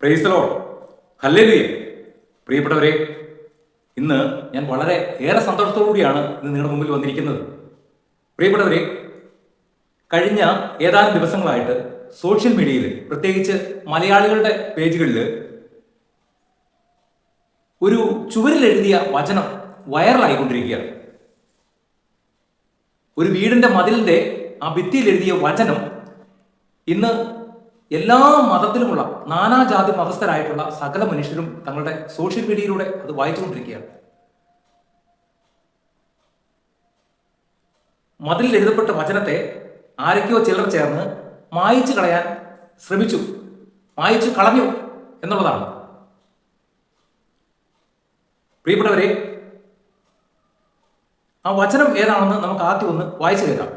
പ്രൈസലോ hallelujah പ്രിയപ്പെട്ടവരെ ഇന്ന് ഞാൻ വളരെ ഏറെ സന്തോഷത്തോടുകൂടിയാണ് ഇന്ന് നിങ്ങളുടെ മുമ്പിൽ വന്നിരിക്കുന്നത്. പ്രിയപ്പെട്ടവരെ കഴിഞ്ഞ ഏതാനും ദിവസങ്ങളായിട്ട് സോഷ്യൽ മീഡിയയിൽ പ്രത്യേകിച്ച് മലയാളികളുടെ പേജുകളിൽ ഒരു ചുവരിൽ എഴുതിയ വചനം വൈറലായിക്കൊണ്ടിരിക്കുകയാണ്. ഒരു വീടിന്റെ മതിലിന്റെ ആ ഭിത്തിയിൽ എഴുതിയ വചനം ഇന്ന് എല്ലാ മതത്തിലുമുള്ള നാനാജാതി മതസ്ഥരായിട്ടുള്ള സകല മനുഷ്യരും തങ്ങളുടെ സോഷ്യൽ മീഡിയയിലൂടെ അത് വായിച്ചുകൊണ്ടിരിക്കുകയാണ്. മതിലിൽ എഴുതപ്പെട്ട വചനത്തെ ആരൊക്കെയോ ചിലർ ചേർന്ന് മായിച്ചു കളയാൻ ശ്രമിച്ചു. മായിച്ചു കളഞ്ഞു എന്നുള്ളതാണ്. പ്രിയപ്പെട്ടവരെ ആ വചനം ഏതാണെന്ന് നമുക്ക് ആദ്യം ഒന്ന് വായിച്ചു കേൾക്കാം.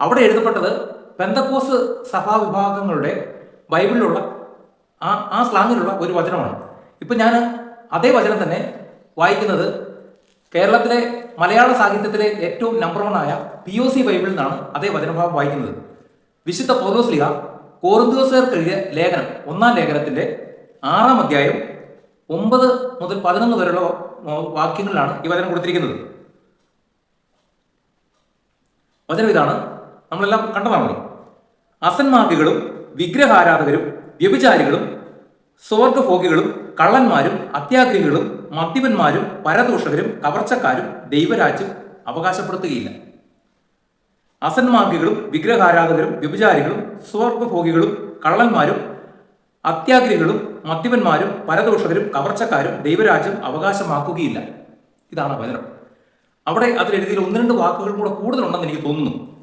അവിടെ എഴുതപ്പെട്ടത് പെന്തക്കോസ് സഭാവിഭാഗങ്ങളുടെ ബൈബിളിലുള്ള ആ ആ സ്ലാങ്ങിലുള്ള ഒരു വചനമാണ്. ഇപ്പം ഞാൻ അതേ വചനം തന്നെ വായിക്കുന്നത് കേരളത്തിലെ മലയാള സാഹിത്യത്തിലെ ഏറ്റവും നമ്പർ വൺ ആയ പി ഒ സി ബൈബിളിൽ നിന്നാണ് അതേ വചനഭാഗം വായിക്കുന്നത്. വിശുദ്ധ പൗലോസ്ലിഹ കോറിന്തോസുകാർക്കെഴുതിയ ലേഖനം ഒന്നാം ലേഖനത്തിന്റെ ആറാം അധ്യായം ഒമ്പത് മുതൽ പതിനൊന്ന് വരെയുള്ള വാക്യങ്ങളിലാണ് ഈ വചനം കൊടുത്തിരിക്കുന്നത്. വചനം ഇതാണ്. നമ്മളെല്ലാം കണ്ടതാണല്ലോ. അസന്മാർഗികളും വിഗ്രഹാരാധകരും വ്യഭിചാരികളും സ്വർഗഭോഗികളും കള്ളന്മാരും അത്യാഗ്രഹികളും മദ്യപന്മാരും പരദൂഷകരും കവർച്ചക്കാരും ദൈവരാജ്യം അവകാശപ്പെടുത്തുകയില്ല. അസന്മാർഗികളും വിഗ്രഹാരാധകരും വ്യഭിചാരികളും സ്വർഗഭോഗികളും കള്ളന്മാരും അത്യാഗ്രഹികളും മദ്യപന്മാരും പരദോഷകരും കവർച്ചക്കാരും ദൈവരാജ്യം അവകാശമാക്കുകയില്ല. ഇതാണ് വചനം അവിടെ അതിലെഴുതിയ ഒന്ന് രണ്ട് വാക്കുകൾ കൂടെ കൂടുതലുണ്ടെന്ന് എനിക്ക് തോന്നുന്നു.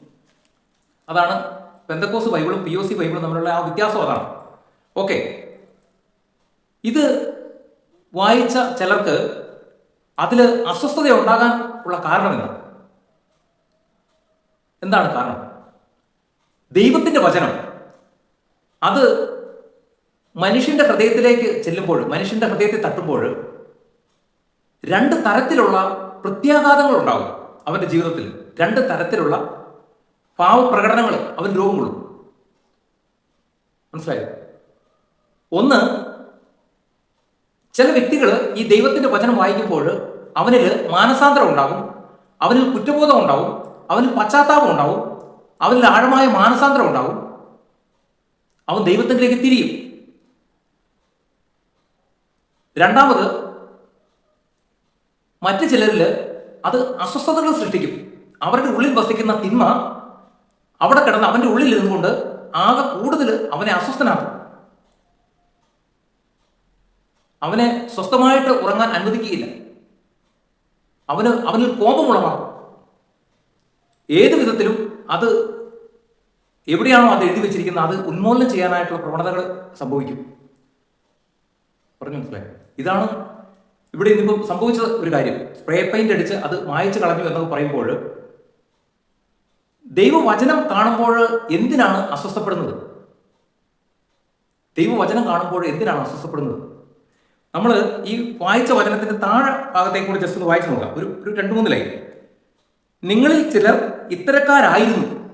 അതാണ് പെന്തക്കോസ് ബൈബിളും പി ഒ സി ബൈബിളും തമ്മിലുള്ള ആ വ്യത്യാസം അതാണ്. ഓക്കെ ഇത് വായിച്ച ചിലർക്ക് അതിൽ അസ്വസ്ഥത ഉണ്ടാകാൻ ഉള്ള കാരണം എന്താണ്? എന്താണ് കാരണം? ദൈവത്തിന്റെ വചനം. അത് മനുഷ്യന്റെ ഹൃദയത്തിലേക്ക് ചെല്ലുമ്പോൾ മനുഷ്യന്റെ ഹൃദയത്തെ തട്ടുമ്പോൾ രണ്ട് തരത്തിലുള്ള പ്രത്യാഘാതങ്ങൾ ഉണ്ടാകും അവന്റെ ജീവിതത്തിൽ. രണ്ട് തരത്തിലുള്ള ഭാവപ്രകടനങ്ങൾ അവൻ രോഗം കൊള്ളും. മനസ്സിലായോ? ഒന്ന് ചില വ്യക്തികൾ ഈ ദൈവത്തിന്റെ വചനം വായിക്കുമ്പോൾ അവനിൽ മാനസാന്തരം ഉണ്ടാകും അവനിൽ കുറ്റബോധം ഉണ്ടാവും അവനിൽ പശ്ചാത്താപം ഉണ്ടാവും അവനിൽ ആഴമായ മാനസാന്തരം ഉണ്ടാവും അവൻ ദൈവത്തിലേക്ക് തിരിയും. രണ്ടാമത് മറ്റു ചിലരിൽ അത് അസ്വസ്ഥതകൾ സൃഷ്ടിക്കും. അവരുടെ ഉള്ളിൽ വസിക്കുന്ന തിന്മ അവിടെ കിടന്ന് അവന്റെ ഉള്ളിൽ ഇരുന്നുകൊണ്ട് ആകെ കൂടുതൽ അവനെ അസ്വസ്ഥനാക്കും. അവനെ സ്വസ്ഥമായിട്ട് ഉറങ്ങാൻ അനുവദിക്കുകയില്ല. അവന് അവനിൽ കോപം ഉളവാക്കും. ഏത് വിധത്തിലും അത് എവിടെയാണോ അത് എഴുതി വെച്ചിരിക്കുന്നത് അത് ഉന്മൂലനം ചെയ്യാനായിട്ടുള്ള പ്രവണതകൾ സംഭവിക്കും. പറഞ്ഞു മനസ്സിലായി? ഇതാണ് ഇവിടെ ഇന്നിപ്പോൾ സംഭവിച്ച ഒരു കാര്യം. സ്പ്രേ പെയിന്റ് അടിച്ച് അത് മായച്ച് കളഞ്ഞു എന്നൊക്കെ പറയുമ്പോൾ ദൈവവചനം കാണുമ്പോൾ എന്തിനാണ് അസ്വസ്ഥപ്പെടുന്നത്? ദൈവവചനം കാണുമ്പോൾ എന്തിനാണ് അസ്വസ്ഥപ്പെടുന്നത്? നമ്മൾ ഈ വായിച്ച വചനത്തിന്റെ താഴെ ഭാഗത്തെ കൂടി ജസ്റ്റ് ഒന്ന് വായിച്ചു നോക്കാം. ഒരു ഒരു രണ്ട് മൂന്ന് ലൈൻ. നിങ്ങളിൽ ചിലർ ഇത്തരക്കാരായിരുന്നു.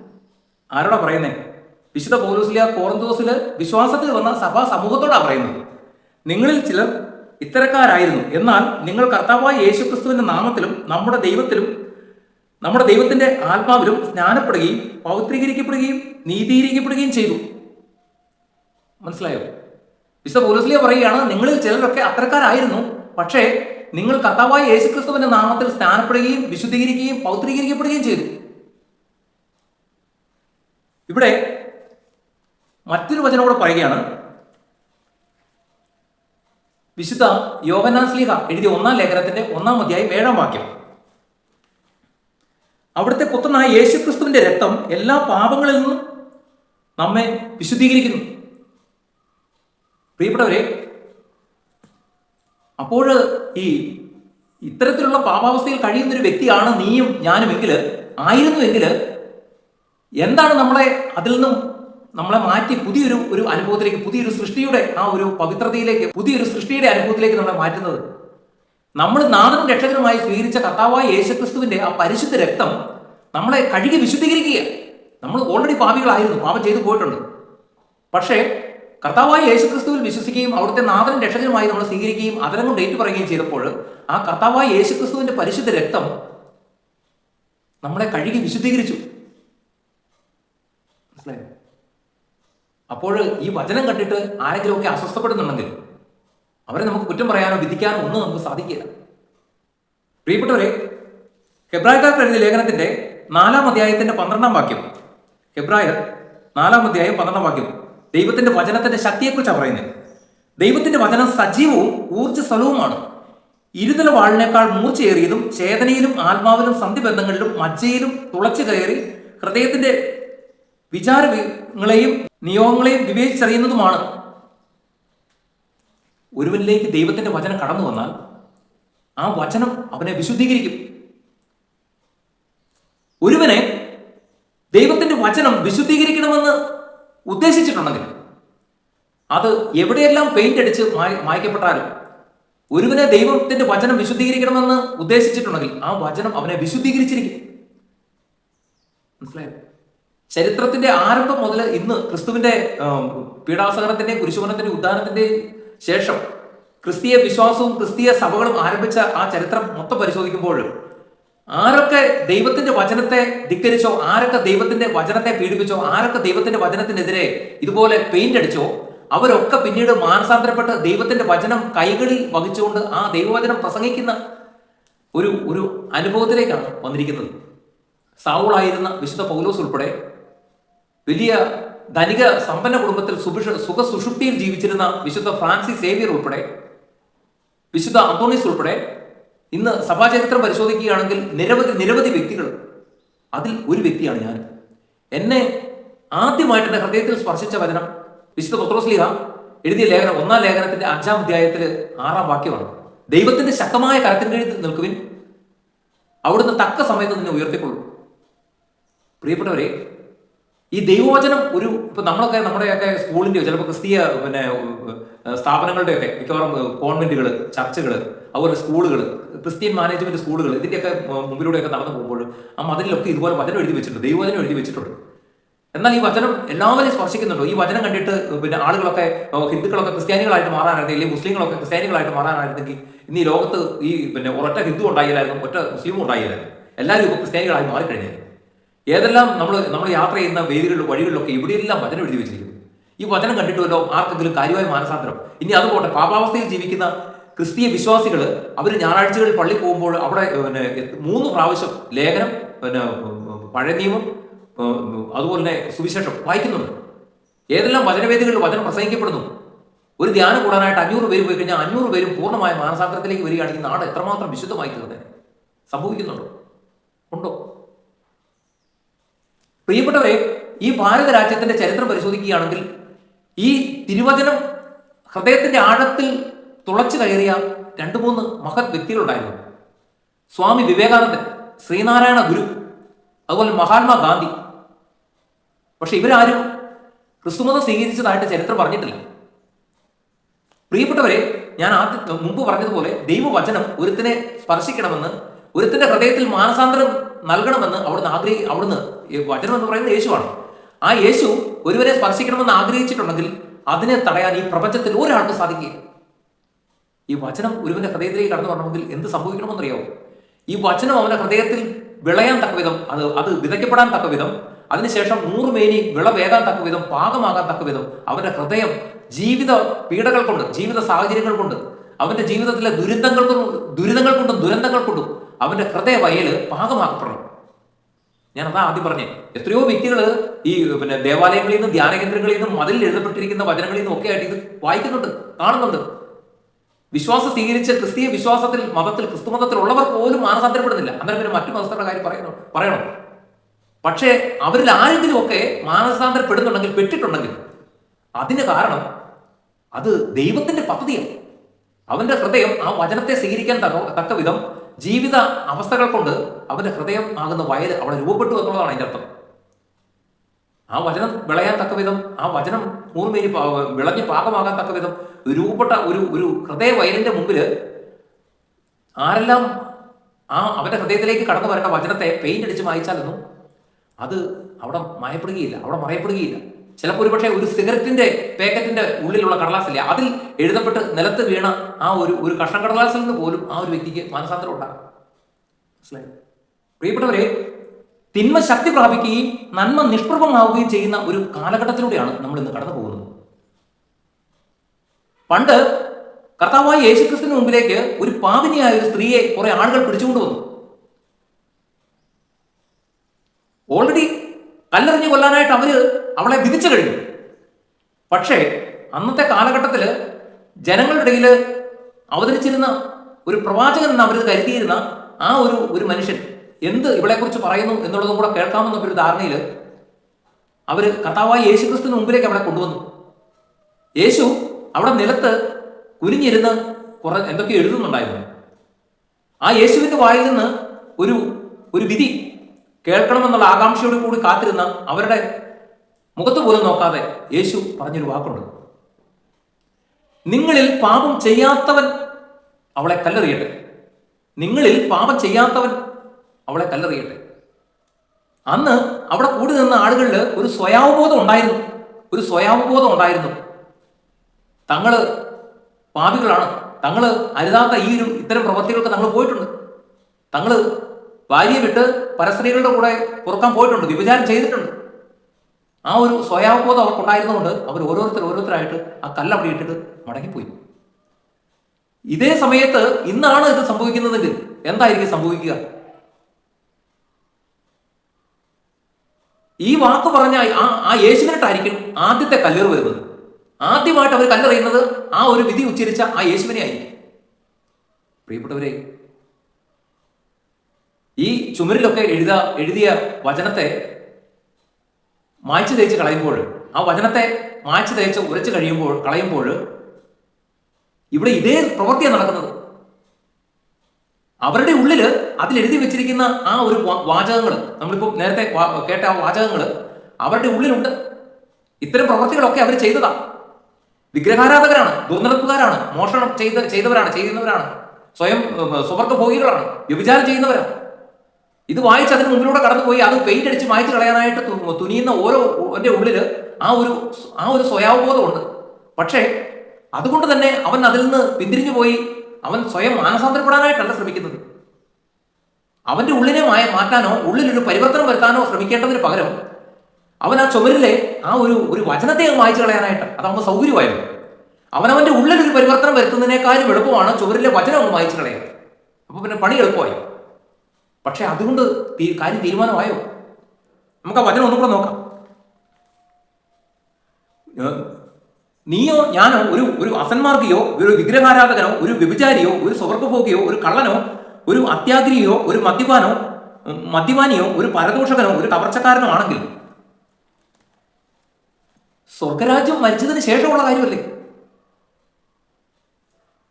ആരോടാ പറയുന്നേ? വിശുദ്ധ പൗലോസിലിയ കോറന്തോസിൽ വിശ്വാസത്തിൽ വന്ന സഭാ സമൂഹത്തോടാ പറയുന്നത്. നിങ്ങളിൽ ചിലർ ഇത്തരക്കാരായിരുന്നു. എന്നാൽ നിങ്ങൾ കർത്താവായ യേശുക്രിസ്തുവിന്റെ നാമത്തിലും നമ്മുടെ ദൈവത്തിലും നമ്മുടെ ദൈവത്തിന്റെ ആത്മാവിലും സ്നാനപ്പെടുകയും പൗത്രീകരിക്കപ്പെടുകയും നീതീകരിക്കപ്പെടുകയും ചെയ്തു. മനസ്സിലായോ? വിശുദ്ധ പോലീസിലെ പറയുകയാണ് നിങ്ങളിൽ ചിലരൊക്കെ അത്തരക്കാരായിരുന്നു. പക്ഷേ നിങ്ങൾ കർത്താവായ യേശുക്രിസ്തുവിന്റെ നാമത്തിൽ സ്നാനപ്പെടുകയും വിശുദ്ധീകരിക്കുകയും പൗത്രീകരിക്കപ്പെടുകയും ചെയ്തു. ഇവിടെ മറ്റൊരു വചനം കൂടെ പറയുകയാണ്. വിശുദ്ധ യോഹന്നാൻ സ്ലീഹ എഴുതിയ ഒന്നാം ലേഖനത്തിന്റെ ഒന്നാം അധ്യായം ഏഴാം വാക്യം. അവിടുത്തെ പുത്രനായ യേശുക്രിസ്തുവിന്റെ രക്തം എല്ലാ പാപങ്ങളിൽ നിന്നും നമ്മെ വിശുദ്ധീകരിക്കുന്നു. പ്രിയപ്പെട്ടവരെ അപ്പോൾ ഈ ഇത്തരത്തിലുള്ള പാപാവസ്ഥയിൽ കഴിയുന്ന ഒരു വ്യക്തിയാണ് നീയും ഞാനുമെങ്കിൽ ആയിരുന്നുവെങ്കിൽ എന്താണ് നമ്മളെ അതിൽ നിന്നും നമ്മളെ മാറ്റി പുതിയൊരു ഒരു അനുഭവത്തിലേക്ക് പുതിയൊരു സൃഷ്ടിയുടെ ആ ഒരു പവിത്രതയിലേക്ക് പുതിയൊരു സൃഷ്ടിയുടെ അനുഭവത്തിലേക്ക് നമ്മളെ മാറ്റുന്നത്? നമ്മൾ നാഥനും രക്ഷകനുമായി സ്വീകരിച്ച കർത്താവായ യേശുക്രിസ്തുവിന്റെ ആ പരിശുദ്ധ രക്തം നമ്മളെ കഴുകി വിശുദ്ധീകരിക്കുക. നമ്മൾ ഓൾറെഡി പാപികളായിരുന്നു. പാപം ചെയ്തു പോയിട്ടുണ്ട്. പക്ഷേ കർത്താവായ യേശുക്രിസ്തുവിൽ വിശ്വസിക്കുകയും അവിടുത്തെ നാഥനും രക്ഷകനുമായി നമ്മൾ സ്വീകരിക്കുകയും അതിനെ കൊണ്ട് ഏറ്റുപറയുകയും ചെയ്തപ്പോൾ ആ കർത്താവായ യേശുക്രിസ്തുവിന്റെ പരിശുദ്ധ രക്തം നമ്മളെ കഴുകി വിശുദ്ധീകരിച്ചു. മനസ്സിലായോ? അപ്പോൾ ഈ വചനം കണ്ടിട്ട് ആരെങ്കിലുമൊക്കെ അസ്വസ്ഥപ്പെടുന്നുണ്ടെങ്കിൽ അവരെ നമുക്ക് കുറ്റം പറയാനോ വിധിക്കാനോ ഒന്നും നമുക്ക് സാധിക്കില്ല. പ്രിയപ്പെട്ടവരെ ഹെബ്രായക്കാർക്ക് എഴുതിയ ലേഖനത്തിന്റെ നാലാം അധ്യായത്തിന്റെ പന്ത്രണ്ടാം വാക്യം. ഹെബ്രായർ നാലാം അധ്യായം പന്ത്രണ്ടാം വാക്യം. ദൈവത്തിന്റെ വചനത്തിന്റെ ശക്തിയെക്കുറിച്ചാണ് പറയുന്നത് ദൈവത്തിന്റെ വചനം സജീവവും ഊർജസ്വലവുമാണ്. ഇരുതല വാളിനേക്കാൾ മൂർച്ചയേറിയതും ചേതനയിലും ആത്മാവിലും സന്ധിബന്ധങ്ങളിലും മജ്ജയിലും തുളച്ചു കയറി ഹൃദയത്തിന്റെ വിചാരങ്ങളെയും നിയോഗങ്ങളെയും വിവേചിച്ചറിയുന്നതുമാണ് ഒരുവനിലേക്ക് ദൈവത്തിന്റെ വചനം കടന്നു വന്നാൽ ആ വചനം അവനെ വിശുദ്ധീകരിക്കും. ഒരുവനെ ദൈവത്തിന്റെ വചനം വിശുദ്ധീകരിക്കണമെന്ന് ഉദ്ദേശിച്ചിട്ടുണ്ടെങ്കിൽ അത് എവിടെയെല്ലാം പെയിന്റ് അടിച്ച് മായ- മായ്ക്കപ്പെട്ടാലും ഒരുവനെ ദൈവത്തിന്റെ വചനം വിശുദ്ധീകരിക്കണമെന്ന് ഉദ്ദേശിച്ചിട്ടുണ്ടെങ്കിൽ ആ വചനം അവനെ വിശുദ്ധീകരിച്ചിരിക്കും. മനസ്സിലായോ? ചരിത്രത്തിന്റെ ആരംഭം മുതൽ ഇന്ന് ക്രിസ്തുവിന്റെ പീഡാസഹനത്തിന്റെയും കുരിശുമരണത്തിന്റെയും ഉദ്ധാനത്തിന്റെയും ശേഷം ക്രിസ്തീയ വിശ്വാസവും ക്രിസ്തീയ സഭകളും ആരംഭിച്ച ആ ചരിത്രം മൊത്തം പരിശോധിക്കുമ്പോൾ ആരൊക്കെ ദൈവത്തിന്റെ വചനത്തെ ധിക്കരിച്ചോ ആരൊക്കെ ദൈവത്തിന്റെ വചനത്തെ പീഡിപ്പിച്ചോ ആരൊക്കെ ദൈവത്തിന്റെ വചനത്തിനെതിരെ ഇതുപോലെ പെയിന്റ് അടിച്ചോ അവരൊക്കെ പിന്നീട് മാനസാന്തരപ്പെട്ട് ദൈവത്തിന്റെ വചനം കൈകളിൽ വഹിച്ചുകൊണ്ട് ആ ദൈവവചനം പ്രസംഗിക്കുന്ന ഒരു ഒരു അനുഭവത്തിലേക്കാണ് വന്നിരിക്കുന്നത്. സാവുളായിരുന്ന വിശുദ്ധ പൗലോസ് ഉൾപ്പെടെ വലിയ ധനിക സമ്പന്ന കുടുംബത്തിൽ സുഭിഷ സുഖ സുഷുപ്തിയിൽ ജീവിച്ചിരുന്ന വിശുദ്ധ ഫ്രാൻസിസ് സേവിയർ ഉൾപ്പെടെ വിശുദ്ധ അന്തോണീസ് ഉൾപ്പെടെ ഇന്ന് സഭാചരിത്രം പരിശോധിക്കുകയാണെങ്കിൽ നിരവധി നിരവധി വ്യക്തികൾ അതിൽ ഒരു വ്യക്തിയാണ് ഞാൻ. എന്നെ ആദ്യമായിട്ട് എന്റെ ഹൃദയത്തിൽ സ്പർശിച്ച വചനം വിശുദ്ധ പത്രോസ്ലിഹ എഴുതിയ ലേഖനം ഒന്നാം ലേഖനത്തിന്റെ അഞ്ചാം അധ്യായത്തിൽ ആറാം വാക്യമാണ്. ദൈവത്തിന്റെ ശക്തമായ കരത്തിന് കീഴിൽ നിൽക്കുവിൻ. അവിടുന്ന് തക്ക സമയത്ത് നിന്നെ ഉയർത്തിക്കൊള്ളും. പ്രിയപ്പെട്ടവരെ ഈ ദൈവവചനം ഒരു ഇപ്പൊ നമ്മളൊക്കെ നമ്മുടെയൊക്കെ സ്കൂളിന്റെയോ ചിലപ്പോൾ ക്രിസ്തീയ പിന്നെ സ്ഥാപനങ്ങളുടെയൊക്കെ മിക്കവാറും കോൺവെന്റുകൾ ചർച്ചുകൾ അതുപോലെ സ്കൂളുകൾ ക്രിസ്ത്യൻ മാനേജ്മെന്റ് സ്കൂളുകൾ ഇതിന്റെയൊക്കെ മുമ്പിലൂടെയൊക്കെ നടന്നു പോകുമ്പോൾ ആ മതിലൊക്കെ ഇതുപോലെ വചനം എഴുതി വെച്ചിട്ടുണ്ട് ദൈവവചനം എഴുതി വെച്ചിട്ടുണ്ട്. എന്നാൽ ഈ വചനം എല്ലാവരെയും സ്പർശിക്കുന്നുണ്ടോ? ഈ വചനം കണ്ടിട്ട് പിന്നെ ആളുകളൊക്കെ ഹിന്ദുക്കളൊക്കെ ക്രിസ്ത്യാനികളായിട്ട് മാറാനായിരുന്നു അല്ലെങ്കിൽ മുസ്ലിങ്ങളൊക്കെ ക്രിസ്ത്യാനികളായിട്ട് മാറാനായിരുന്നെങ്കിൽ ഇന്ന് ഈ ലോകത്ത് ഈ പിന്നെ ഒരൊറ്റ ഹിന്ദു ഉണ്ടായില്ലായിരുന്നു ഒറ്റ മുസ്ലിമും ഉണ്ടായില്ലായിരുന്നു. എല്ലാവരും ഇപ്പോൾ ക്രിസ്ത്യാനികളായി മാറിക്കഴിഞ്ഞാൽ ഏതെല്ലാം നമ്മൾ നമ്മൾ യാത്ര ചെയ്യുന്ന വേദികളിലും വഴികളിലൊക്കെ ഇവിടെയെല്ലാം വചനം എഴുതി വെച്ചിരിക്കുന്നു. ഈ വചനം കണ്ടിട്ടുമല്ലോ ആർക്കെങ്കിലും കാര്യമായ മാനസാന്തരം. ഇനി അതുപോട്ടെ പാപാവസ്ഥയിൽ ജീവിക്കുന്ന ക്രിസ്തീയ വിശ്വാസികൾ അവർ ഞായറാഴ്ചകളിൽ പള്ളി പോകുമ്പോൾ അവിടെ പിന്നെ മൂന്ന് പ്രാവശ്യം ലേഖനം പിന്നെ പഴയ നിയമം അതുപോലെ തന്നെ സുവിശേഷം വായിക്കുന്നുണ്ട്. ഏതെല്ലാം വചനവേദികളിൽ വചനം പ്രസംഗിക്കപ്പെടുന്നു? ഒരു ധ്യാനം കൂടാനായിട്ട് അഞ്ഞൂറ് പേര് പോയി കഴിഞ്ഞാൽ അഞ്ഞൂറ് പേരും പൂർണമായ മാനസാന്തരത്തിലേക്ക് വരികയാണെങ്കിൽ നാട് എത്രമാത്രം വിശുദ്ധമായി തീർന്നേ സംഭവിക്കുന്നുണ്ടോ? ഉണ്ടോ? പ്രിയപ്പെട്ടവരെ ഈ ഭാരത രാജ്യത്തിന്റെ ചരിത്രം പരിശോധിക്കുകയാണെങ്കിൽ ഈ തിരുവചനം ഹൃദയത്തിന്റെ ആഴത്തിൽ തുളച്ചു കയറിയ രണ്ട് മൂന്ന് മഹത് വ്യക്തികളുണ്ടായിരുന്നു. സ്വാമി വിവേകാനന്ദൻ ശ്രീനാരായണ ഗുരു അതുപോലെ മഹാത്മാഗാന്ധി പക്ഷെ ഇവരാരും ക്രിസ്തുമതം സ്വീകരിച്ചതായിട്ട് ചരിത്രം പറഞ്ഞിട്ടില്ല. പ്രിയപ്പെട്ടവരെ ഞാൻ ആദ്യം മുമ്പ് പറഞ്ഞതുപോലെ ദൈവവചനം ഒരുത്തിനെ സ്പർശിക്കണമെന്ന് ഒരുത്തിന്റെ ഹൃദയത്തിൽ മാനസാന്തരം നൽകണമെന്ന് അവിടുന്ന് ആഗ്രഹി അവിടുന്ന് വചനം എന്ന് പറയുന്നത് യേശുവാണ്. ആ യേശു ഒരുവരെ സ്പർശിക്കണമെന്ന് ആഗ്രഹിച്ചിട്ടുണ്ടെങ്കിൽ അതിനെ തടയാൻ ഈ പ്രപഞ്ചത്തിൽ ഒരാൾക്ക് സാധിക്കുകയില്ല ഈ വചനം ഒരുവന്റെ ഹൃദയത്തിലേക്ക് കടന്നു വരണമെങ്കിൽ എന്ത് സംഭവിക്കണമെന്നറിയാവോ? ഈ വചനം അവന്റെ ഹൃദയത്തിൽ വിളയാൻ തക്ക വിധം അത് അത് വിതയ്ക്കപ്പെടാൻ തക്ക വിധം അതിനുശേഷം നൂറ് മേനി വിളവേകാൻ തക്ക വിധം പാകമാകാൻ തക്ക വിധം അവന്റെ ഹൃദയം ജീവിത പീഡകൾ കൊണ്ട് ജീവിത സാഹചര്യങ്ങൾ കൊണ്ട് അവന്റെ ജീവിതത്തിലെ ദുരിതങ്ങൾ കൊണ്ട് ദുരിതങ്ങൾ കൊണ്ടും ദുരന്തങ്ങൾ കൊണ്ടും അവന്റെ ഹൃദയ വയൽ പാകമാക്കപ്പെടണം. ഞാൻ അതാ ആദ്യം പറഞ്ഞേ. എത്രയോ വ്യക്തികൾ ഈ പിന്നെ ദേവാലയങ്ങളിൽ നിന്നും ധ്യാന കേന്ദ്രങ്ങളിൽ നിന്നും അതിൽ എഴുതപ്പെട്ടിരിക്കുന്ന വചനങ്ങളിൽ നിന്നും ഒക്കെ ആയിട്ട് ഇത് വായിക്കുന്നുണ്ട് കാണുന്നുണ്ട്. വിശ്വാസം സ്വീകരിച്ച ക്രിസ്തീയ വിശ്വാസത്തിൽ മതത്തിൽ ക്രിസ്തു മതത്തിലുള്ളവർ പോലും മാനസാന്തരപ്പെടുന്നില്ല. അന്നേരം പിന്നെ മറ്റു മതസ്ഥരുടെ കാര്യം പറയുന്നു പറയണം. പക്ഷേ അവരിൽ ആരെങ്കിലും ഒക്കെ മാനസാന്തരപ്പെടുന്നുണ്ടെങ്കിൽ പെട്ടിട്ടുണ്ടെങ്കിൽ അതിന് കാരണം അത് ദൈവത്തിന്റെ പദ്ധതിയാണ്. അവന്റെ ഹൃദയം ആ വചനത്തെ സ്വീകരിക്കാൻ തക്ക തക്ക വിധം ജീവിത അവസ്ഥകൾ കൊണ്ട് അവന്റെ ഹൃദയം ആകുന്ന വയൽ അവിടെ രൂപപ്പെട്ടു എന്നുള്ളതാണ് അതിന്റെ അർത്ഥം. ആ വചനം വിളയാൻ തക്ക വിധം ആ വചനം പാ- വിളഞ്ഞ് പാകമാകാൻ തക്ക വിധം രൂപപ്പെട്ട ഒരു ഒരു ഹൃദയ വയലിന്റെ മുമ്പിൽ ആരെല്ലാം ആ അവന്റെ ഹൃദയത്തിലേക്ക് കടന്നു വരേണ്ട വചനത്തെ പെയിന്റ് അടിച്ച് മായ്ച്ചാലൊന്നും അത് അവിടെ മയപ്പെടുകയില്ല അവിടെ മറയപ്പെടുകയില്ല. ചിലപ്പോൾ ഒരുപക്ഷെ ഒരു സിഗരറ്റിന്റെ പാക്കറ്റിന്റെ ഉള്ളിലുള്ള കടലാസല്ലേ അതിൽ എഴുതപ്പെട്ട് നിലത്ത് വീണ ആ ഒരു ഒരു കഷ്ണം കടലാസിൽ നിന്ന് പോലും ആ ഒരു വ്യക്തിക്ക് മാനസാന്തരം ഉണ്ടാകും. പ്രിയപ്പെട്ടവരെ തിന്മ ശക്തി പ്രാപിക്കുകയും നന്മ നിഷ്പ്രഭമാവുകയും ചെയ്യുന്ന ഒരു കാലഘട്ടത്തിലൂടെയാണ് നമ്മൾ ഇന്ന് കടന്നു പോകുന്നത്. പണ്ട് കർത്താവായ യേശുക്രിസ്തുവിന് മുമ്പിലേക്ക് ഒരു പാവിനിയായ ഒരു സ്ത്രീയെ കുറെ ആളുകൾ പിടിച്ചുകൊണ്ട് വന്നു. ഓൾറെഡി കല്ലെറിഞ്ഞു കൊല്ലാനായിട്ട് അവർ അവളെ വിധിച്ചു കഴിഞ്ഞു. പക്ഷേ അന്നത്തെ കാലഘട്ടത്തിൽ ജനങ്ങളുടെ ഇടയിൽ അവതരിച്ചിരുന്ന ഒരു പ്രവാചകൻ എന്ന് അവർ കരുതിയിരുന്ന ആ ഒരു ഒരു മനുഷ്യൻ എന്ത് ഇവളെക്കുറിച്ച് പറയുന്നു എന്നുള്ളതും കൂടെ കേൾക്കാമെന്ന ഒരു ധാരണയിൽ അവർ കർത്താവായ യേശുക്രിസ്തുവിന് മുമ്പിലേക്ക് അവളെ കൊണ്ടുവന്നു. യേശു അവിടെ നിലത്ത് കുനിഞ്ഞിരുന്ന് കുറെ എന്തൊക്കെ എഴുതുന്നുണ്ടായിരുന്നു. ആ യേശുവിന്റെ വായിൽ നിന്ന് ഒരു ഒരു വിധി കേൾക്കണമെന്നുള്ള ആകാംക്ഷയോട് കൂടി കാത്തിരുന്ന അവരുടെ മുഖത്ത് പോലും നോക്കാതെ യേശു പറഞ്ഞൊരു വാക്കുണ്ട്. നിങ്ങളിൽ പാപം ചെയ്യാത്തവൻ അവളെ കല്ലെറിയട്ടെ. നിങ്ങളിൽ പാപം ചെയ്യാത്തവൻ അവളെ കല്ലെറിയട്ടെ. അന്ന് അവിടെ കൂടി നിന്ന ആളുകളിൽ ഒരു സ്വയാവബോധം ഉണ്ടായിരുന്നു. ഒരു സ്വയാവബോധം ഉണ്ടായിരുന്നു. തങ്ങൾ പാപികളാണ്. തങ്ങൾ അരുതാത്ത ഈ ഒരു ഇത്തരം പ്രവൃത്തികൾക്ക് തങ്ങൾ പോയിട്ടുണ്ട്. തങ്ങൾ ഭാര്യയെ വിട്ട് പരസ്ത്രീകളുടെ കൂടെ പുറക്കാൻ പോയിട്ടുണ്ട്. വിഭചാരം ചെയ്തിട്ടുണ്ട്. ആ ഒരു സ്വയാവബോധം അവർക്കുണ്ടായിരുന്നതുകൊണ്ട് അവർ ഓരോരുത്തർ ഓരോരുത്തരായിട്ട് ആ കല്ല് കല്ലവിടെ ഇട്ടിട്ട് മടങ്ങിപ്പോയി. ഇതേ സമയത്ത് ഇന്നാണ് ഇത് സംഭവിക്കുന്നതെങ്കിൽ എന്തായിരിക്കും സംഭവിക്കുക? ഈ വാക്ക് പറഞ്ഞ ആ ആ യേശുവിനിട്ടായിരിക്കും ആദ്യത്തെ കല്ലേറ് വരുന്നത്. ആദ്യമായിട്ട് അവർ കല്ലെറിയുന്നത് ആ ഒരു വിധി ഉച്ചരിച്ച ആ യേശുവിനെ ആയിരിക്കും. പ്രിയപ്പെട്ടവരെ ഈ ചുമരിലൊക്കെ എഴുത എഴുതിയ വചനത്തെ മായ്ച്ചു തേച്ച് കളയുമ്പോൾ ആ വചനത്തെ മായ്ച്ചു തേച്ച് ഉരച്ച് കഴിയുമ്പോൾ കളയുമ്പോൾ ഇവിടെ ഇതേ പ്രവൃത്തിയാണ് നടക്കുന്നത്. അവരുടെ ഉള്ളിൽ അതിൽ എഴുതി വെച്ചിരിക്കുന്ന ആ ഒരു വാചകങ്ങൾ നമ്മളിപ്പോൾ നേരത്തെ കേട്ട ആ വാചകങ്ങൾ അവരുടെ ഉള്ളിലുണ്ട്. ഇത്തരം പ്രവൃത്തികളൊക്കെ അവർ ചെയ്തതാ. വിഗ്രഹാരാധകരാണ് ദുർനടപ്പുകാരാണ് മോഷണം ചെയ്ത ചെയ്തവരാണ് ചെയ്യുന്നവരാണ് സ്വയം ഉം, സ്വർഗഭോഗികളാണ് വ്യഭിചാരം ചെയ്യുന്നവരാണ്. ഇത് വായിച്ച് അതിന് മുമ്പിലൂടെ കടന്നുപോയി അത് പെയിന്റ് അടിച്ച് മായ്ച്ചു കളയാനായിട്ട് തുനിയുന്ന ഓരോ എന്റെ ഉള്ളിൽ ആ ഒരു ആ ഒരു സ്വയാവബോധമുണ്ട്. പക്ഷേ അതുകൊണ്ട് തന്നെ അവൻ അതിൽ നിന്ന് പിന്തിരിഞ്ഞു പോയി അവൻ സ്വയം മാനസാന്തരപ്പെടാനായിട്ടല്ല ശ്രമിക്കുന്നത്. അവന്റെ ഉള്ളിനെ മായ മാറ്റാനോ ഉള്ളിലൊരു പരിവർത്തനം വരുത്താനോ ശ്രമിക്കേണ്ടതിന് പകരം അവൻ ആ ചുമരിലെ ആ ഒരു ഒരു വചനത്തെ വായിച്ചു കളയാനായിട്ട് അതാകുമ്പോൾ സൗകര്യമായിരുന്നു. അവനവന്റെ ഉള്ളിലൊരു പരിവർത്തനം വരുത്തുന്നതിനേക്കാളും എളുപ്പമാണ് ചുമരിലെ വചനം വായിച്ചു കളയാൻ അപ്പോൾ പിന്നെ പണി എളുപ്പമായി. പക്ഷെ അതുകൊണ്ട് കാര്യം തീരുമാനമായോ? നമുക്ക് ആ വചനം ഒന്നും കൂടെ നോക്കാം. നീയോ ഞാനോ ഒരു ഒരു അസന്മാർഗിയോ ഒരു വിഗ്രഹാരാധകനോ ഒരു വ്യഭിചാരിയോ ഒരു സ്വർഗഭോഗിയോ ഒരു കള്ളനോ ഒരു അത്യാഗ്രഹിയോ ഒരു മദ്യപാനോ മദ്യപാനിയോ ഒരു പരദോഷകനോ ഒരു കവർച്ചക്കാരനോ ആണെങ്കിൽ സ്വർഗരാജ്യം മരിച്ചതിന് ശേഷമുള്ള കാര്യമല്ലേ?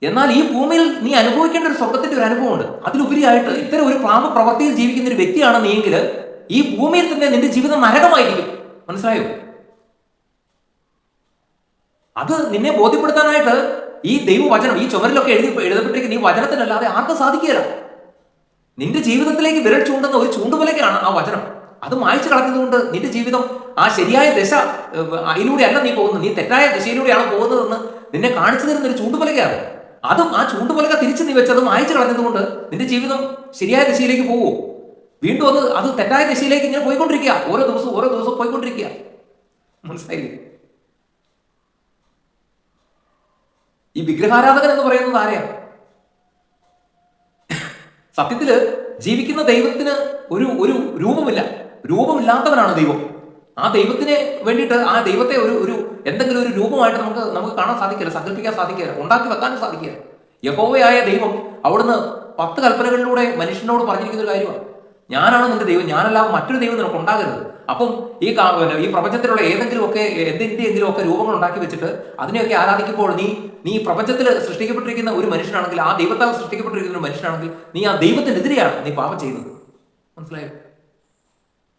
എന്നാൽ ഈ ഭൂമിയിൽ നീ അനുഭവിക്കേണ്ട ഒരു സ്വർഗത്തിന്റെ ഒരു അനുഭവമുണ്ട്. അതിലുപരിയായിട്ട് ഇത്തരം ഒരു പാപ പ്രവർത്തിയിൽ ജീവിക്കുന്ന ഒരു വ്യക്തിയാണ് നീയെങ്കിൽ ഈ ഭൂമിയിൽ തന്നെ നിന്റെ ജീവിതം നരകമായിരിക്കും. മനസ്സിലായോ? അത് നിന്നെ ബോധ്യപ്പെടുത്താനായിട്ട് ഈ ദൈവവചനം ഈ ചുമരിലൊക്കെ എഴുതി എഴുതപ്പെട്ടിരിക്കുന്ന ഈ വചനത്തിനല്ലാതെ ആർക്കും സാധിക്കുകയില്ല. നിന്റെ ജീവിതത്തിലേക്ക് വിരൽ ചൂണ്ടുന്ന ഒരു ചൂണ്ടുമലക്കാണ് ആ വചനം. അത് മായ്ച്ചു കളഞ്ഞതുകൊണ്ട് നിന്റെ ജീവിതം ആ ശരിയായ ദശ അതിലൂടെയല്ല നീ പോകുന്നത്. നീ തെറ്റായ ദിശയിലൂടെയാണ് പോകുന്നതെന്ന് നിന്നെ കാണിച്ചു തരുന്ന ഒരു ചൂണ്ടുമലകയാണ് അതും ആ ചൂണ്ടുമലക തിരിച്ച് നീ വെച്ചത് മായ്ച്ചു കളഞ്ഞതുകൊണ്ട് നിന്റെ ജീവിതം ശരിയായ ദിശയിലേക്ക് പോകുമോ വീണ്ടും അത് അത് തെറ്റായ ദിശയിലേക്ക് ഇങ്ങനെ പോയിക്കൊണ്ടിരിക്കുക. ഓരോ ദിവസവും ഓരോ ദിവസവും പോയിക്കൊണ്ടിരിക്കുക. മനസ്സിലായില്ലേ? ഈ വിഗ്രഹാരാധകൻ എന്ന് പറയുന്നത് ആരെയാണ് സത്യത്തിൽ ജീവിക്കുന്ന ദൈവത്തിന് ഒരു ഒരു രൂപമില്ല. രൂപമില്ലാത്തവനാണ് ദൈവം. ആ ദൈവത്തിനെ വേണ്ടിയിട്ട് ആ ദൈവത്തെ ഒരു ഒരു എന്തെങ്കിലും ഒരു രൂപമായിട്ട് നമുക്ക് നമുക്ക് കാണാൻ സാധിക്കില്ല സങ്കല്പിക്കാൻ സാധിക്കില്ല ഉണ്ടാക്കി വെക്കാൻ സാധിക്കില്ല യഹോവയായ ദൈവം അവിടുന്ന് പത്ത് കൽപ്പനകളിലൂടെ മനുഷ്യനോട് പറഞ്ഞിരിക്കുന്ന ഒരു കാര്യമാണ്. ഞാനാണ് നിന്റെ ദൈവം ഞാനല്ലാതെ മറ്റൊരു ദൈവം നിനക്ക് ഉണ്ടാകരുത്. അപ്പം ഈ ഈ പ്രപഞ്ചത്തിലുള്ള ഏതെങ്കിലും ഒക്കെ എന്തിന്റെയെങ്കിലും ഒക്കെ രൂപങ്ങൾ ഉണ്ടാക്കി വെച്ചിട്ട് അതിനെയൊക്കെ ആരാധിക്കുമ്പോൾ നീ നീ പ്രപഞ്ചത്തിൽ സൃഷ്ടിക്കപ്പെട്ടിരിക്കുന്ന ഒരു മനുഷ്യനാണെങ്കിൽ ആ ദൈവത്താൽ സൃഷ്ടിക്കപ്പെട്ടിരിക്കുന്ന ഒരു മനുഷ്യനാണെങ്കിൽ നീ ആ ദൈവത്തിനെതിരെയാണ് നീ പാപം ചെയ്യുന്നത്. മനസ്സിലായോ?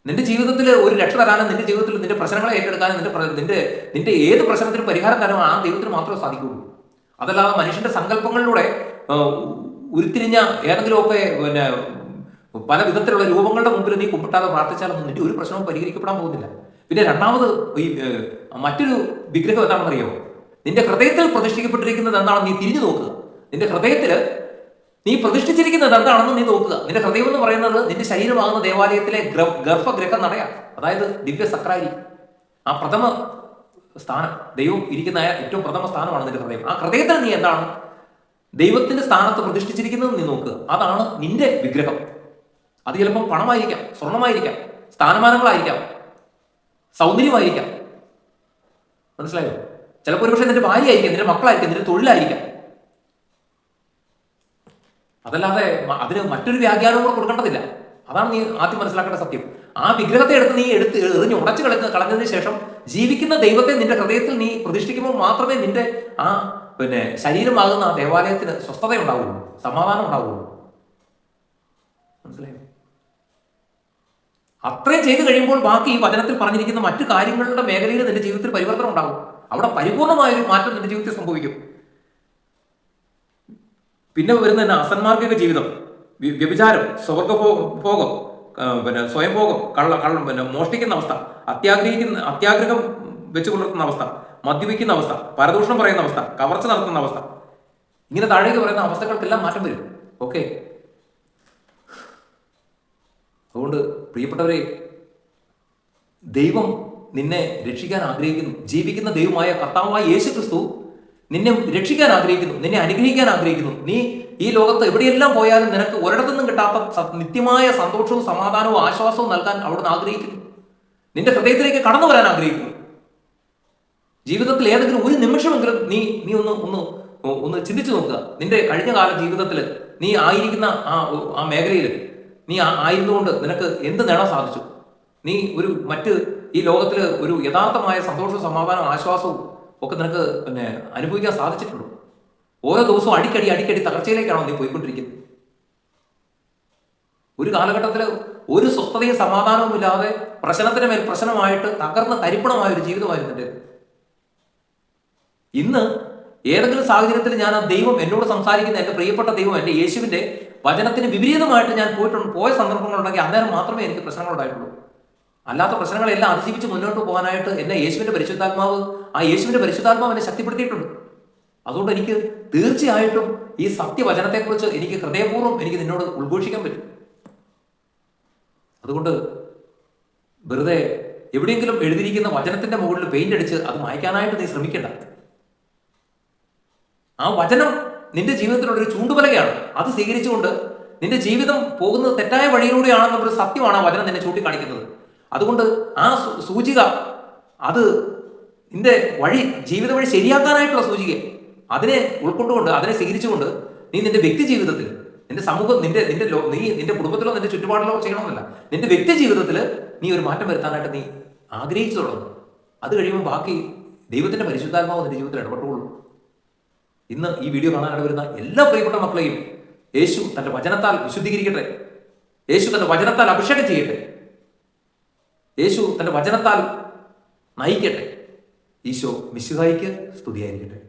നിന്റെ ജീവിതത്തിൽ ഒരു രക്ഷ തരാനും നിന്റെ ജീവിതത്തിൽ നിന്റെ പ്രശ്നങ്ങളെ ഏറ്റെടുക്കാനും നിന്റെ നിന്റെ നിന്റെ ഏത് പ്രശ്നത്തിന് പരിഹാരം തരാനും ആ ദൈവത്തിന് മാത്രമേ സാധിക്കുകയുള്ളൂ. അതല്ലാതെ മനുഷ്യന്റെ സങ്കല്പങ്ങളിലൂടെ ഉരുത്തിരിഞ്ഞ ഏതെങ്കിലുമൊക്കെ പിന്നെ പല വിധത്തിലുള്ള രൂപങ്ങളുടെ മുമ്പിൽ നീ കുമ്പിട്ടാതെ പ്രാർത്ഥിച്ചാലൊന്നും നിന്റെ ഒരു പ്രശ്നവും പരിഹരിക്കപ്പെടാൻ പോകുന്നില്ല. പിന്നെ രണ്ടാമത് ഈ മറ്റൊരു വിഗ്രഹം എന്താണെന്ന് അറിയാമോ നിന്റെ ഹൃദയത്തിൽ പ്രതിഷ്ഠിക്കപ്പെട്ടിരിക്കുന്നത് എന്താണെന്ന് നീ തിരിഞ്ഞു നോക്കുക. നിന്റെ ഹൃദയത്തിൽ നീ പ്രതിഷ്ഠിച്ചിരിക്കുന്നത് എന്താണെന്ന് നീ നോക്കുക. നിന്റെ ഹൃദയം എന്ന് പറയുന്നത് നിന്റെ ശരീരമാകുന്ന ദേവാലയത്തിലെ ഗർഭഗ്രഹം നടയാണ്. അതായത് ദിവ്യ സക്രാരി ആ പ്രഥമ സ്ഥാനം ദൈവം ഇരിക്കുന്ന ഏറ്റവും പ്രഥമ സ്ഥാനമാണ് നിന്റെ ഹൃദയം. ആ ഹൃദയത്തിൽ നീ എന്താണ്? ദൈവത്തിന്റെ സ്ഥാനത്ത് പ്രതിഷ്ഠിച്ചിരിക്കുന്നത് നീ നോക്കുക അതാണ് നിന്റെ വിഗ്രഹം. അത് ചിലപ്പം പണമായിരിക്കാം സ്വർണമായിരിക്കാം സ്ഥാനമാനങ്ങളായിരിക്കാം സൗന്ദര്യമായിരിക്കാം. മനസ്സിലായോ? ചിലപ്പോൾ ഒരുപക്ഷെ നിന്റെ ഭാര്യയായിരിക്കാം നിന്റെ മക്കളായിരിക്കാം നിന്റെ തൊഴിലായിരിക്കാം. അതല്ലാതെ അതിന് മറ്റൊരു വ്യാഖ്യാനവും കൂടെ കൊടുക്കേണ്ടതില്ല. അതാണ് നീ ആദ്യം മനസ്സിലാക്കേണ്ട സത്യം. ആ വിഗ്രഹത്തെ എടുത്ത് നീ എടുത്ത് എറിഞ്ഞ് ഉടച്ചു കളഞ്ഞ കളഞ്ഞതിന് ശേഷം ജീവിക്കുന്ന ദൈവത്തെ നിന്റെ ഹൃദയത്തിൽ നീ പ്രതിഷ്ഠിക്കുമ്പോൾ മാത്രമേ നിന്റെ ആ പിന്നെ ശരീരമാകുന്ന ആ ദേവാലയത്തിന് സ്വസ്ഥത ഉണ്ടാവുള്ളൂ സമാധാനം ഉണ്ടാവുള്ളൂ. മനസ്സിലായോ? അത്രയും ചെയ്തു കഴിയുമ്പോൾ ബാക്കി ഈ വചനത്തിൽ പറഞ്ഞിരിക്കുന്ന മറ്റു കാര്യങ്ങളുടെ മേഖലയിൽ നിന്റെ ജീവിതത്തിൽ പരിവർത്തനം ഉണ്ടാകും. അവിടെ പരിപൂർണമായ ഒരു മാറ്റം നിന്റെ ജീവിതത്തിൽ സംഭവിക്കും. പിന്നെ വരുന്ന അസന്മാർഗിക ജീവിതം. വ്യഭിചാരം സ്വർഗ ഭോഗം പിന്നെ സ്വയംഭോഗം കള്ള കള്ള പിന്നെ മോഷ്ടിക്കുന്ന അവസ്ഥ അത്യാഗ്രഹിക്കുന്ന അത്യാഗ്രഹം വെച്ച് പുലർത്തുന്ന അവസ്ഥ മദ്യപിക്കുന്ന അവസ്ഥ പരദൂഷണം പറയുന്ന അവസ്ഥ കവർച്ച നടത്തുന്ന അവസ്ഥ. ഇങ്ങനെ താഴേക്ക് പറയുന്ന അവസ്ഥകൾക്കെല്ലാം മാറ്റം വരും. ഓക്കെ? അതുകൊണ്ട് പ്രിയപ്പെട്ടവരെ ദൈവം നിന്നെ രക്ഷിക്കാൻ ആഗ്രഹിക്കുന്നു. ജീവിക്കുന്ന ദൈവമായ കർത്താവായ യേശു ക്രിസ്തു നിന്നെ രക്ഷിക്കാൻ ആഗ്രഹിക്കുന്നു നിന്നെ അനുഗ്രഹിക്കാൻ ആഗ്രഹിക്കുന്നു. നീ ഈ ലോകത്ത് എവിടെയെല്ലാം പോയാലും നിനക്ക് ഒരിടത്തുനിന്നും കിട്ടാത്ത നിത്യമായ സന്തോഷവും സമാധാനവും ആശ്വാസവും നൽകാൻ അവിടുന്ന് ആഗ്രഹിക്കുന്നു. നിന്റെ ഹൃദയത്തിലേക്ക് കടന്നു വരാൻ ആഗ്രഹിക്കുന്നു. ജീവിതത്തിൽ ഏതെങ്കിലും ഒരു നിമിഷമെങ്കിലും നീ നീ ഒന്ന് ഒന്ന് ഒന്ന് ചിന്തിച്ചു നോക്കുക. നിന്റെ കഴിഞ്ഞ കാല ജീവിതത്തിൽ നീ ആയിരിക്കുന്ന ആ ആ മേഖലയിൽ നീ ആയിരുന്നുകൊണ്ട് നിനക്ക് എന്ത് നേടാൻ സാധിച്ചു? നീ ഒരു മറ്റ് ഈ ലോകത്തിൽ ഒരു യഥാർത്ഥമായ സന്തോഷവും സമാധാനവും ആശ്വാസവും ഒക്കെ നിനക്ക് പിന്നെ അനുഭവിക്കാൻ സാധിച്ചിട്ടുള്ളൂ ഓരോ ദിവസവും അടിക്കടി അടിക്കടി തകർച്ചയിലേക്കാണോ നീ പോയിക്കൊണ്ടിരിക്കുന്നത്? ഒരു കാലഘട്ടത്തിൽ ഒരു സ്വസ്ഥതയും സമാധാനവും ഇല്ലാതെ പ്രശ്നത്തിന് മേൽ പ്രശ്നമായിട്ട് തകർന്ന തരിപ്പണമായ ഒരു ജീവിതമായിരുന്നു എന്റെ ഇന്ന് ഏതെങ്കിലും സാഹചര്യത്തിൽ ഞാൻ ആ ദൈവം എന്നോട് സംസാരിക്കുന്ന എന്റെ പ്രിയപ്പെട്ട ദൈവം എന്റെ യേശുവിന്റെ വചനത്തിന് വിപരീതമായിട്ട് ഞാൻ പോയിട്ടുണ്ട് പോയ സന്ദർഭങ്ങളുണ്ടെങ്കിൽ അന്നേരം മാത്രമേ എനിക്ക് പ്രശ്നങ്ങൾ ഉണ്ടായിട്ടുള്ളൂ അല്ലാത്ത പ്രശ്നങ്ങളെല്ലാം അതിജീവിച്ച് മുന്നോട്ട് പോകാനായിട്ട് എന്നെ യേശുവിന്റെ പരിശുദ്ധാത്മാവ് ആ യേശുവിന്റെ പരിശുദ്ധാത്മാവ് എന്നെ ശക്തിപ്പെടുത്തിയിട്ടുണ്ട്. അതുകൊണ്ട് എനിക്ക് തീർച്ചയായിട്ടും ഈ സത്യവചനത്തെക്കുറിച്ച് എനിക്ക് ഹൃദയപൂർവം എനിക്ക് നിന്നോട് ഉദ്ഘോഷിക്കാൻ പറ്റും. അതുകൊണ്ട് വെറുതെ എവിടെയെങ്കിലും എഴുതിയിരിക്കുന്ന വചനത്തിന്റെ മുകളിൽ പെയിന്റ് അടിച്ച് അത് മായ്ക്കാനായിട്ട് നീ ശ്രമിക്കേണ്ട. ആ വചനം നിന്റെ ജീവിതത്തിലുള്ള ഒരു ചൂണ്ടുപലകയാണ് അത് സ്വീകരിച്ചുകൊണ്ട് നിന്റെ ജീവിതം പോകുന്നത് തെറ്റായ വഴിയിലൂടെയാണെന്നുള്ളൊരു സത്യമാണ് ആ വചനം നിന്നെ ചൂണ്ടിക്കാണിക്കുന്നത്. അതുകൊണ്ട് ആ സൂചിക അത് നിന്റെ വഴി ജീവിത വഴി ശരിയാക്കാനായിട്ടുള്ള സൂചിക. അതിനെ ഉൾക്കൊണ്ടുകൊണ്ട് അതിനെ സ്വീകരിച്ചുകൊണ്ട് നീ നിന്റെ വ്യക്തി ജീവിതത്തിൽ നിന്റെ സമൂഹം നിന്റെ നിന്റെ നീ നിന്റെ കുടുംബത്തിലോ നിന്റെ ചുറ്റുപാടിലോ ചെയ്യണമെന്നല്ല. നിന്റെ വ്യക്തി ജീവിതത്തിൽ നീ ഒരു മാറ്റം വരുത്താനായിട്ട് നീ ആഗ്രഹിച്ചു തുടങ്ങും. അത് കഴിയുമ്പോൾ ബാക്കി ദൈവത്തിന്റെ പരിശുദ്ധാത്മാവ് നിന്റെ ജീവിതത്തിൽ ഇടപെട്ടുള്ളൂ ഇന്ന് ഈ വീഡിയോ കാണാനായിട്ട് വരുന്ന എല്ലാ പ്രിയപ്പെട്ട മക്കളെയും യേശു തന്റെ വചനത്താൽ വിശുദ്ധീകരിക്കട്ടെ. യേശു തന്റെ വചനത്താൽ അഭിഷേകം ചെയ്യട്ടെ. യേശു തന്റെ വചനത്താൽ നയിക്കട്ടെ. ഈശോ മിശുഹായിക്ക് സ്തുതിയായിരിക്കട്ടെ.